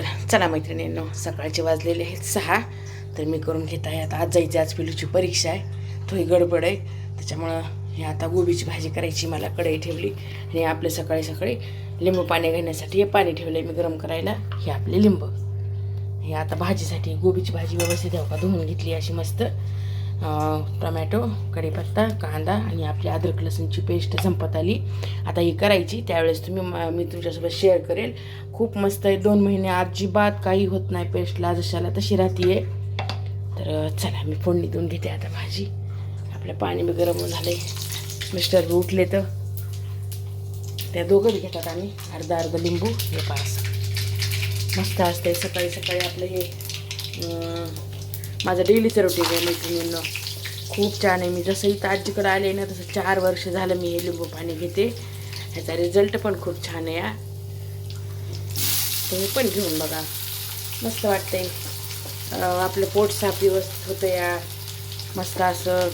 तर चला मैत्रिणींनो सकाळचे वाजलेले आहेत सहा. तर मी करून घेत आहे आता आज जायची आज पिलूची परीक्षा आहे. थोडी गडबड आहे. त्याच्यामुळं हे आता गोबीची भाजी करायची मला कढई ठेवली आणि आपले सकाळी सकाळी लिंबू पाणी घेण्यासाठी हे पाणी ठेवलं आहे मी गरम करायला. हे आपले लिंब. हे आता भाजीसाठी गोबीची भाजी व्यवस्थित हवा धुवून घेतली अशी मस्त. टोमॅटो कढीपत्ता कांदा आणि आपली अद्रक लसूणची पेस्ट संपत आली. आता ही करायची त्यावेळेस तुम्ही म- मी तुमच्यासोबत शेअर करेल. खूप मस्त आहे दोन महिने अजिबात काही होत नाही पेस्टला जशाला तशी राहतीये तर चला मी फोडणी देऊन घेते आता भाजी. आपलं पाणी बी गरम झालंय मिस्टर बी उठले तर. त्या दोघं घेतात आम्ही अर्धा अर्धा लिंबू हे पास मस्त असते सकाळी सकाळी आपलं हे माझं डेलीचं रुटीन आहे मैत्रिणींना. खूप छान आहे. मी जसं इथं आजीकडे आले ना तसं चार वर्ष झालं मी हे लिंबू पाणी घेते. ह्याचा रिझल्ट पण खूप छान आहे या तुम्ही पण घेऊन बघा. मस्त वाटतंय. आपलं पोट साफ व्यवस्थित होतं या. मस्त असं.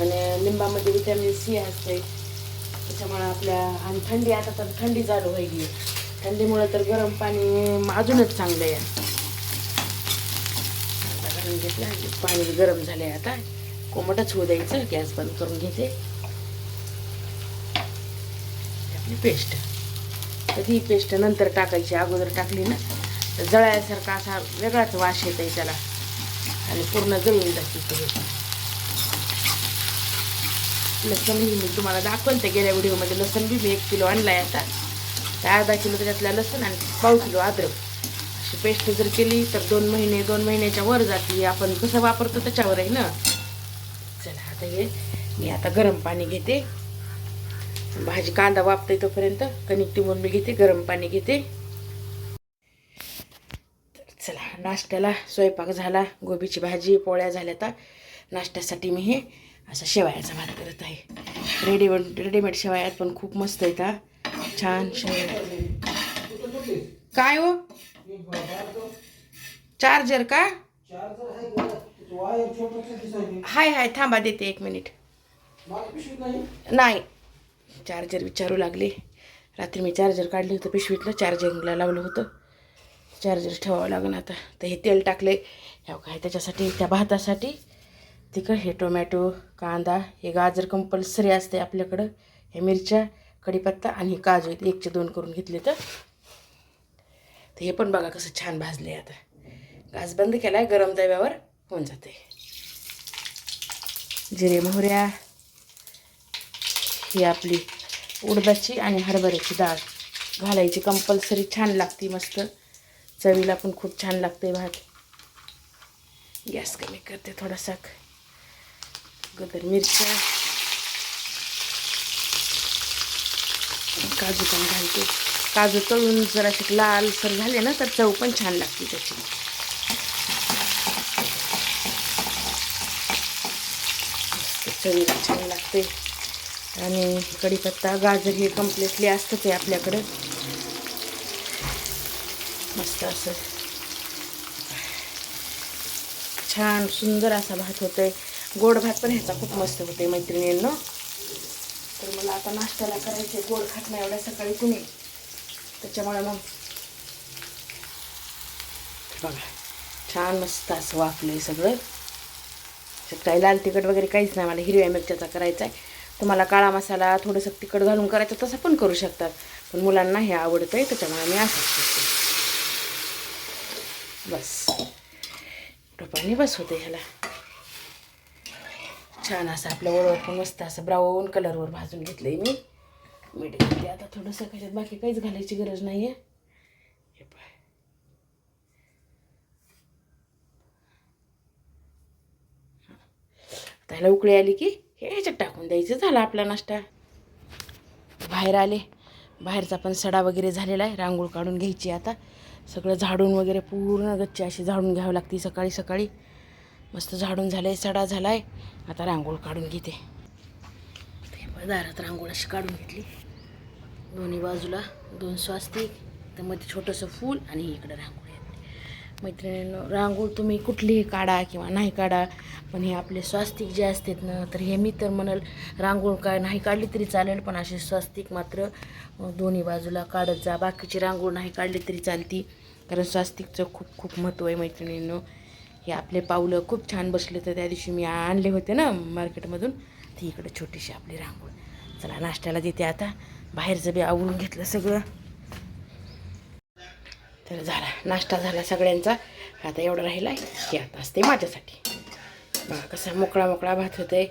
आणि लिंबामध्ये विटॅमिन सी असते त्याच्यामुळं आपल्या आणि थंडी आता तर थंडी चालू व्हायली थंडीमुळं तर गरम पाणी अजूनच चांगलं आहे. आता घालून घेतलं आणि पाणी गरम झालंय आता. कोमटच होऊ द्यायचं गॅस बंद करून घेते. आपली पेस्ट. तर ही पेस्ट नंतर टाकायची अगोदर टाकली ना तर जळायसारखा असा वेगळाच वास येत आहे त्याला. आणि पूर्ण जळून जाते ते. लसण मी तुम्हाला दाखवते गेल्या व्हिडिओमध्ये लसण बी मी एक किलो आणला आहे आता. त्या अर्धा किलो त्याच्यातला लसण आणि पाव किलो अद्रक. पेस्ट जर केली तर दोन महिने दोन महिन्याच्या वर जाते. आपण कसं वापरतो त्याच्यावर आहे ना? चला आता हे मी आता गरम पाणी घेते. भाजी कांदा वापते तोपर्यंत कणिक टिमून मी घेते गरम पाणी घेते. तर चला नाश्त्याला स्वयंपाक झाला गोबीची भाजी पोळ्या झाल्या तर नाश्त्यासाठी मी हे असा शेवायाचा भात करत आहे. रेडीमेड रेडीमेड शेवायात पण खूप मस्त आहेत छान शेवया काय हो? चार्जर का? हाय हाय थांबा देते एक मिनिट नाही. चार्जर विचारू लागले. रात्री मी चार्जर काढलं होतं पिशवीतलं चार्जिंगला लावलं होतं. चार्जर ठेवावं लागेल आता. तर हे तेल टाकले ह्या काय त्याच्यासाठी? त्या भातासाठी. तिखट हे टोमॅटो कांदा हे गाजर कंपल्सरी असते आपल्याकडं. हे मिरच्या कढीपत्ता आणि काजू एकचे दोन करून घेतले तर. तर हे पण बघा कसं छान भाजले आता. गॅस बंद केला आहे गरम तव्यावर होऊन जाते. जिरे मोहऱ्या ही आपली उडदाची आणि हरभऱ्याची डाळ. घालायची कंपल्सरी छान लागते मस्त. चवीला पण खूप छान लागते भात. गॅस कमी करते थोडासा. गदर मिरच्या. काजू पण घालते. काजू तळून जरा असे लालसर झाले ना तर चव पण छान लागते त्याची. चवीला छान लागते. आणि कढीपत्ता गाजर हे कम्प्लिटली असतंच आहे आपल्याकडं. मस्त असं. छान सुंदर असा भात होतोय. गोड भात पण ह्याचा खूप मस्त होते मैत्रिणींना. तर मला आता नाश्त्याला करायचे गोड खात नाही एवढ्या सकाळी कुणी. त्याच्यामुळे मग बघा. छान मस्त असं वाफलंय सगळं. काही लाल तिखट वगैरे काहीच नाही. मला हिरव्या मिरच्याचा करायचा आहे तुम्हाला काळा मसाला थोडंसं तिखट घालून करायचं तसं पण करू शकतात पण मुलांना हे आवडतं आहे त्याच्यामुळे मी असंच करते. बस. टोपाने बस होते ह्याला. छान असं आपलं ओळख पण मस्त असं ब्राऊन कलरवर भाजून घेतलंय मी. मीठ घालते म्हणजे आता थोडंसं कशात बाकी काहीच घालायची गरज नाही आहे हे पाय. आता ह्याला उकळी आली की हे ह्याच्यात टाकून द्यायचं. झाला आपला नाश्ता. बाहेर आले. बाहेरचा पण सडा वगैरे झालेला आहे. रांगोळ काढून घ्यायची आता. सगळं झाडून वगैरे पूर्ण गच्ची अशी झाडून घ्यावं लागते सकाळी सकाळी. मस्त झाडून झालं आहे सडा झाला आहे आता रांगोळ काढून घेते. ते दारात रांगोळ अशी काढून घेतली. दोन्ही बाजूला दोन स्वास्तिक तर मध्ये छोटंसं फूल आणि इकडं रांगोळी आहे. मैत्रिणींनो रांगोळ तुम्ही कुठलीही काढा किंवा नाही काढा पण हे आपले स्वास्तिक जे असतात ना तर हे मी तर म्हणाल रांगोळ काय नाही काढली तरी चालेल पण असे स्वास्तिक मात्र दोन्ही बाजूला काढत जा. बाकीची रांगोळ नाही काढली तरी चालती. कारण स्वास्तिकचं खूप खूप महत्त्व आहे मैत्रिणींनो. हे आपले पावलं खूप छान बसले तर त्या दिवशी मी आणले होते ना मार्केटमधून. ती इकडं छोटीशी आपली रांगोळ. चला नाश्त्याला देते आता. बाहेरचं बी आवरून घेतलं सगळं. तर झाला नाश्ता झाला सगळ्यांचा. आता एवढा राहिला आहे की आता असते माझ्यासाठी. बघा कसा मोकळा मोकळा भात होते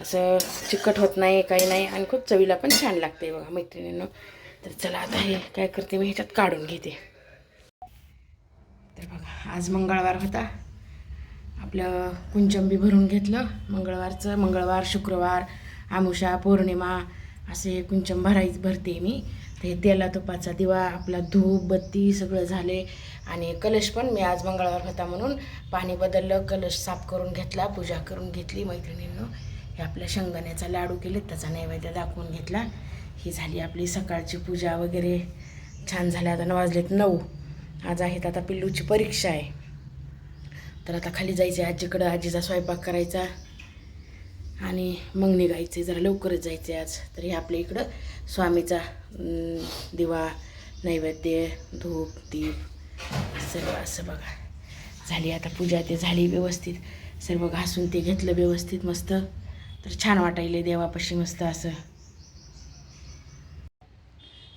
असं चिकट होत नाही काही नाही आणि खूप चवीला पण छान लागते बघा मैत्रिणीनं. तर चला आता हे काय करते मी ह्याच्यात काढून घेते. तर बघा आज मंगळवार होता. आपलं कुंचंबी भरून घेतलं मंगळवारचं मंगळवार शुक्रवार आमुषा पौर्णिमा असे कुंचम भराय भरते मी. ते तेला तुपाचा दिवा आपला धूप बत्ती सगळं झाले. आणि कलश पण मी आज मंगळवार होता म्हणून पाणी बदललं कलश साफ करून घेतला पूजा करून घेतली मैत्रिणींनो. हे आपल्या शेंगदाण्याचा लाडू केले त्याचा नैवेद्य दाखवून घेतला. ही झाली आपली सकाळची पूजा वगैरे. छान झाल्या आता वाजलेत नऊ. आज आहेत आता पिल्लूची परीक्षा आहे. तर आता खाली जायचं आहे आजीकडं आजीचा स्वयंपाक करायचा. आणि मग निघायचे जरा लवकरच जायचे आज. तर हे आपल्या इकडं स्वामीचा दिवा नैवेद्य धूप दीप सर्व असं बघा. झाली आता पूजा ते झाली व्यवस्थित. सर्व घासून ते घेतलं व्यवस्थित मस्त. तर छान वाटायले देवापाशी मस्त असं.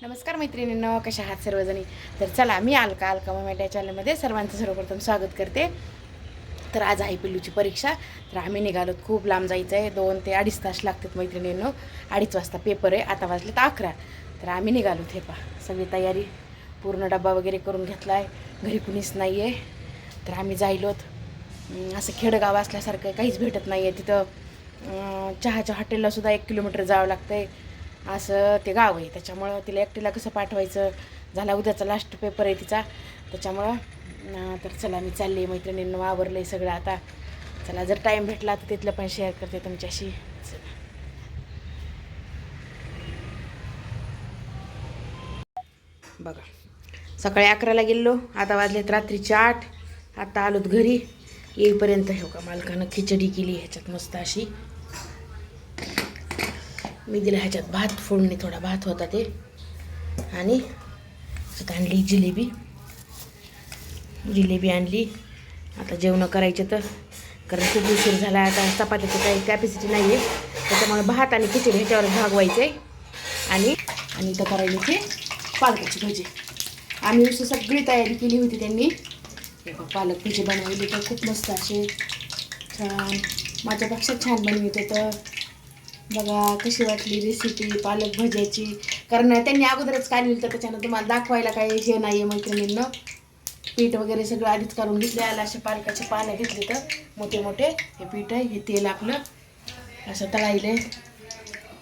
नमस्कार मैत्रिणींना कशा आहात सर्वजणी? तर चला मी अलका अलका मम्या चॅनलमध्ये सर्वांचं सर्वप्रथम स्वागत करते. तर आज आहे पिल्लूची परीक्षा. तर आम्ही निघालो खूप लांब जायचं आहे. दोन ते अडीच तास लागतात मैत्रिणींनो. अडीच वाजता पेपर आहे आता वाजले तर अकरा. तर आम्ही निघालो ते पा सगळी तयारी पूर्ण डब्बा वगैरे करून घेतला आहे घरी कुणीच नाही आहे तर आम्ही जायलोत असं खेडगाव असल्यासारखं काहीच भेटत नाही आहे तिथं चहाच्या हॉटेललासुद्धा एक किलोमीटर जावं लागतं आहे असं ते गाव आहे. त्याच्यामुळं तिला एकटीला कसं पाठवायचं? झाला उद्याचा लास्ट पेपर आहे तिचा. त्याच्यामुळं तर चला मी चालले मैत्रिणींना वावरलं आहे सगळं आता. चला जर टाईम भेटला तर तिथलं पण शेअर करते तुमच्याशी. चला. बघा सकाळी अकराला गेलो आता वाजलेत रात्रीची आठ. आता आलोत घरी. येईपर्यंत हे का मालकानं खिचडी केली ह्याच्यात मस्त अशी. मी दिला ह्याच्यात भात फोडणी थोडा भात होता ते. आणि आणली जिलेबी. जिलेबी आणली. आता जेवणं करायचे तर कारण खूप उशीर झाला आता चपात्याची काही कॅपॅसिटी नाही आहे त्याच्यामुळे भात आणि खिचडी ह्याच्यावर भागवायचं आहे आणि आणि इथं करायला ते पालकाची भजी. आम्ही अशी सगळी तयारी केली होती त्यांनी. पालक भजी बनवली तर खूप मस्त असे छान माझ्यापेक्षा छान बनविते तर बघा कशी वाटली रेसिपी पालक भज्याची. कारण त्यांनी अगोदरच काढली तर त्याच्यानं तुम्हाला दाखवायला काही हे नाही आहे मैत्रिणींना. पीठ वगैरे सगळं आधीच काढून घेतले आला असे पालकाचे पानं घेतले तर मोठे मोठे हे पीठ आहे हे तेल आपलं असं तळायले.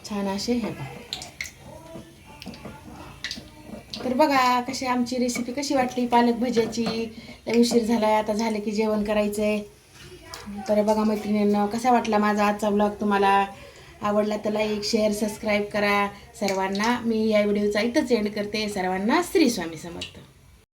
छान असे हे तर बघा कशी आमची रेसिपी कशी वाटली? पालक भज्याची उशीर झाला आता झालं की जेवण करायचं आहे तर बघा मैत्रिणींना कसा वाटला माझा आजचा ब्लॉग तुम्हाला? आवडला तर लाईक शेअर सबस्क्राईब करा. सर्वांना मी या व्हिडिओचा इथंच एंड करते. सर्वांना श्री स्वामी समर्थ.